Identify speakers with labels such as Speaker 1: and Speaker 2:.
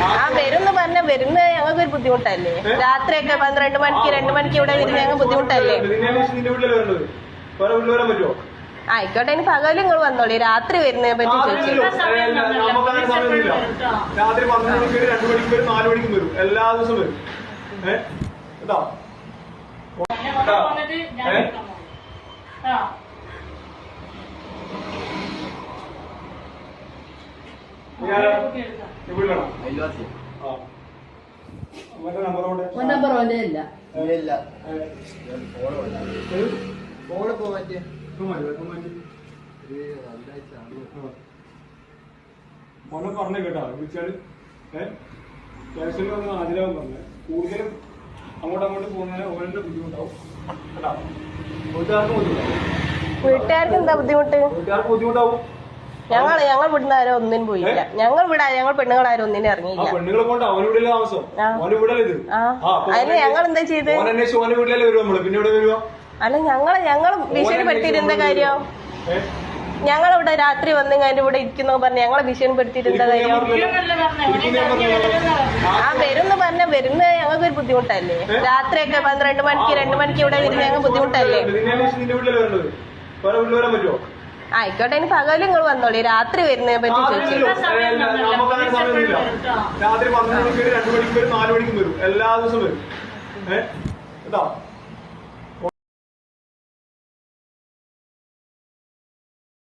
Speaker 1: ആ വരുന്ന് പറഞ്ഞ വരുന്ന ഞങ്ങൾക്ക് ഒരു ബുദ്ധിമുട്ടല്ലേ? രാത്രിയൊക്കെ പന്ത്രണ്ട് മണിക്ക് രണ്ട് മണിക്ക് ഇവിടെ വരുന്ന ഞങ്ങൾ ബുദ്ധിമുട്ടല്ലേ? ആയിക്കോട്ടെ ഇനി പകലും നിങ്ങൾ വന്നോളി. രാത്രി വരുന്നതിനെ പറ്റി ചോദിച്ചു
Speaker 2: നമുക്കങ്ങനെ സമയമൊന്നുമില്ല രാത്രി പന്ത്രണ്ട് മണിക്ക് വരും രണ്ടു മണിക്ക് വരും നാല് മണിക്കും വരും എല്ലാ ദിവസവും വരും ഏഹ് കേട്ടോ ഏ? ഞാനാ? ഈ വീട്ടിലാണോ? ആ. മറ്റേ. നമ്പർ
Speaker 3: ഓന്റെ ഇല്ല.
Speaker 2: മോനെ പറഞ്ഞു കേട്ടോ വിളിച്ചാൽ. ഏഹ് ഒന്ന് ആതിരാവും പറഞ്ഞു. കൂടുതലും അങ്ങോട്ട് അങ്ങോട്ട് പോകുന്നതിന് ഓരോ ബുദ്ധിമുട്ടാവും. കേട്ടോ? വീട്ടുകാർക്ക് ബുദ്ധിമുട്ടാവും.
Speaker 1: വീട്ടുകാർക്ക് എന്താ ബുദ്ധിമുട്ട്?
Speaker 2: വീട്ടുകാർക്ക് ബുദ്ധിമുട്ടാവും.
Speaker 1: ഞങ്ങൾ ഞങ്ങൾ ഇവിടുന്ന് ആരും ഒന്നിനും പോയില്ല. ഞങ്ങൾ ഇവിടെ ഞങ്ങൾ പെണ്ണുങ്ങളാരും ഒന്നിനും ഇറങ്ങിയില്ല.
Speaker 2: പെണ്ണുങ്ങളെ കൊണ്ട് താമസം?
Speaker 1: അതിന് ഞങ്ങൾ എന്താ ചെയ്ത്? അല്ല ഞങ്ങൾ ഞങ്ങൾ ഭീഷണിപ്പെടുത്തിയിരുന്ന കാര്യം? ഞങ്ങൾ ഇവിടെ രാത്രി വന്ന് ഞാൻ ഇവിടെ ഇരിക്കുന്നു പറഞ്ഞ് ഞങ്ങളെ ഭീഷണിപ്പെടുത്തിയിരുന്ന കാര്യം? ആ വരുന്ന് പറഞ്ഞ വരുന്ന ഞങ്ങൾക്ക് ഒരു ബുദ്ധിമുട്ടല്ലേ രാത്രിയൊക്കെ പന്ത്രണ്ട് മണിക്ക് രണ്ട് മണിക്ക് ഇവിടെ വരുന്ന ഞങ്ങൾ ബുദ്ധിമുട്ടല്ലേ?
Speaker 2: പറ്റുമോ
Speaker 1: ആയിക്കോട്ടെ ഇനി പകലും നിങ്ങൾ വന്നോളി. രാത്രി വരുന്നതിനെ പറ്റി ചോദിച്ചു.
Speaker 2: രാത്രി പന്ത്രണ്ട് മണിക്ക് വരും രണ്ടു മണിക്ക് വരും നാല് മണിക്കും വരും. എല്ലാ ദിവസവും വരും. ഏഹ് കേട്ടോ?